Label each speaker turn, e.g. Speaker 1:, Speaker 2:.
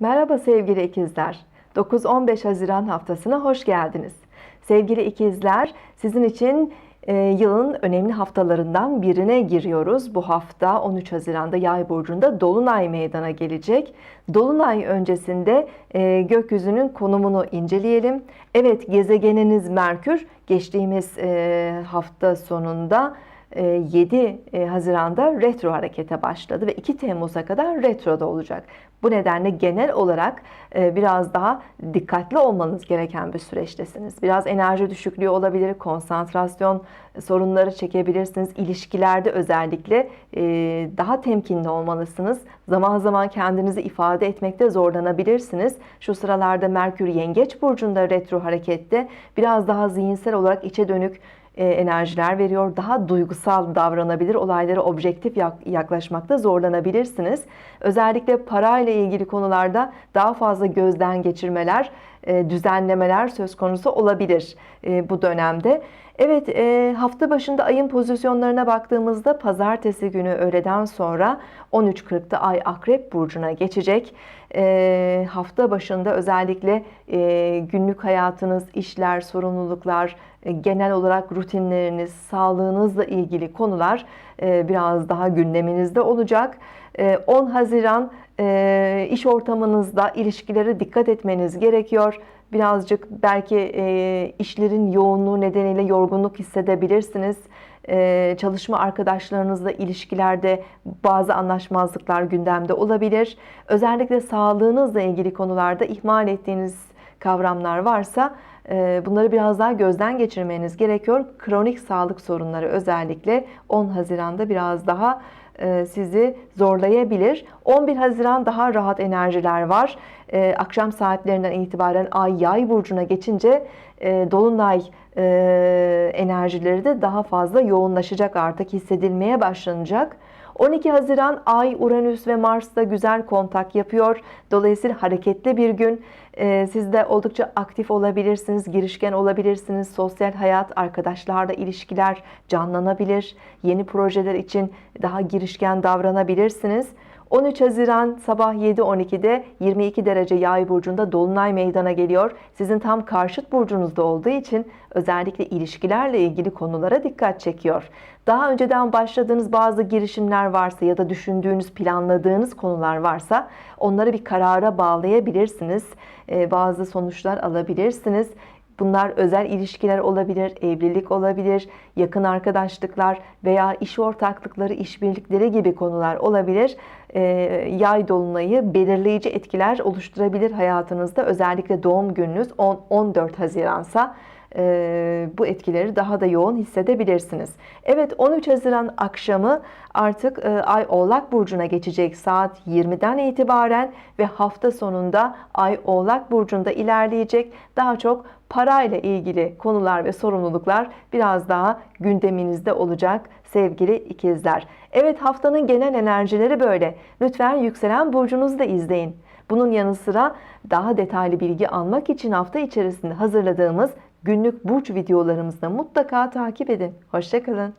Speaker 1: Merhaba sevgili ikizler. 9-15 Haziran haftasına hoş geldiniz. Sevgili ikizler, sizin için e, yılın önemli haftalarından birine giriyoruz. Bu hafta 13 Haziran'da Yay burcunda dolunay meydana gelecek. Dolunay öncesinde e, gökyüzünün konumunu inceleyelim. Evet, gezegeniniz Merkür geçtiğimiz e, hafta sonunda 7 Haziran'da retro harekete başladı ve 2 Temmuz'a kadar retroda olacak. Bu nedenle genel olarak biraz daha dikkatli olmanız gereken bir süreçtesiniz. Biraz enerji düşüklüğü olabilir, konsantrasyon sorunları çekebilirsiniz. İlişkilerde özellikle daha temkinli olmalısınız. Zaman zaman kendinizi ifade etmekte zorlanabilirsiniz. Şu sıralarda Merkür Yengeç burcunda retro harekette biraz daha zihinsel olarak içe dönük e, enerjiler veriyor. Daha duygusal davranabilir, olaylara objektif yaklaşmakta zorlanabilirsiniz. Özellikle parayla ilgili konularda daha fazla gözden geçirmeler, e, düzenlemeler söz konusu olabilir e, bu dönemde. Evet hafta başında ayın pozisyonlarına baktığımızda pazartesi günü öğleden sonra 13.40'da ay akrep burcuna geçecek. Hafta başında özellikle günlük hayatınız, işler, sorumluluklar, genel olarak rutinleriniz, sağlığınızla ilgili konular biraz daha gündeminizde olacak. 10 Haziran iş ortamınızda ilişkilere dikkat etmeniz gerekiyor birazcık belki e, işlerin yoğunluğu nedeniyle yorgunluk hissedebilirsiniz. E, çalışma arkadaşlarınızla ilişkilerde bazı anlaşmazlıklar gündemde olabilir. Özellikle sağlığınızla ilgili konularda ihmal ettiğiniz kavramlar varsa e, bunları biraz daha gözden geçirmeniz gerekiyor. Kronik sağlık sorunları özellikle 10 Haziran'da biraz daha e, sizi zorlayabilir. 11 Haziran daha rahat enerjiler var. E, akşam saatlerinden itibaren Ay Yay burcuna geçince e, dolunay enerjileri de daha fazla yoğunlaşacak artık hissedilmeye başlanacak. 12 Haziran Ay, Uranüs ve Mars da güzel kontak yapıyor. Dolayısıyla hareketli bir gün. Ee, siz de oldukça aktif olabilirsiniz, girişken olabilirsiniz. Sosyal hayat, arkadaşlarla ilişkiler canlanabilir. Yeni projeler için daha girişken davranabilirsiniz. 13 Haziran sabah 7.12'de 22 derece yay burcunda dolunay meydana geliyor. Sizin tam karşıt burcunuzda olduğu için özellikle ilişkilerle ilgili konulara dikkat çekiyor. Daha önceden başladığınız bazı girişimler varsa ya da düşündüğünüz, planladığınız konular varsa onları bir karara bağlayabilirsiniz. Ee, bazı sonuçlar alabilirsiniz. Bunlar özel ilişkiler olabilir, evlilik olabilir, yakın arkadaşlıklar veya iş ortaklıkları, işbirlikleri gibi konular olabilir. E, yay dolunayı belirleyici etkiler oluşturabilir hayatınızda. Özellikle doğum gününüz 10, 14 Haziransa e, bu etkileri daha da yoğun hissedebilirsiniz. Evet 13 Haziran akşamı artık e, Ay Oğlak Burcu'na geçecek saat 20'den itibaren ve hafta sonunda Ay Oğlak Burcu'nda ilerleyecek. Daha çok parayla ilgili konular ve sorumluluklar biraz daha gündeminizde olacak sevgili ikizler. Evet haftanın genel enerjileri böyle. Lütfen yükselen burcunuzu da izleyin. Bunun yanı sıra daha detaylı bilgi almak için hafta içerisinde hazırladığımız günlük burç videolarımızda mutlaka takip edin. Hoşçakalın.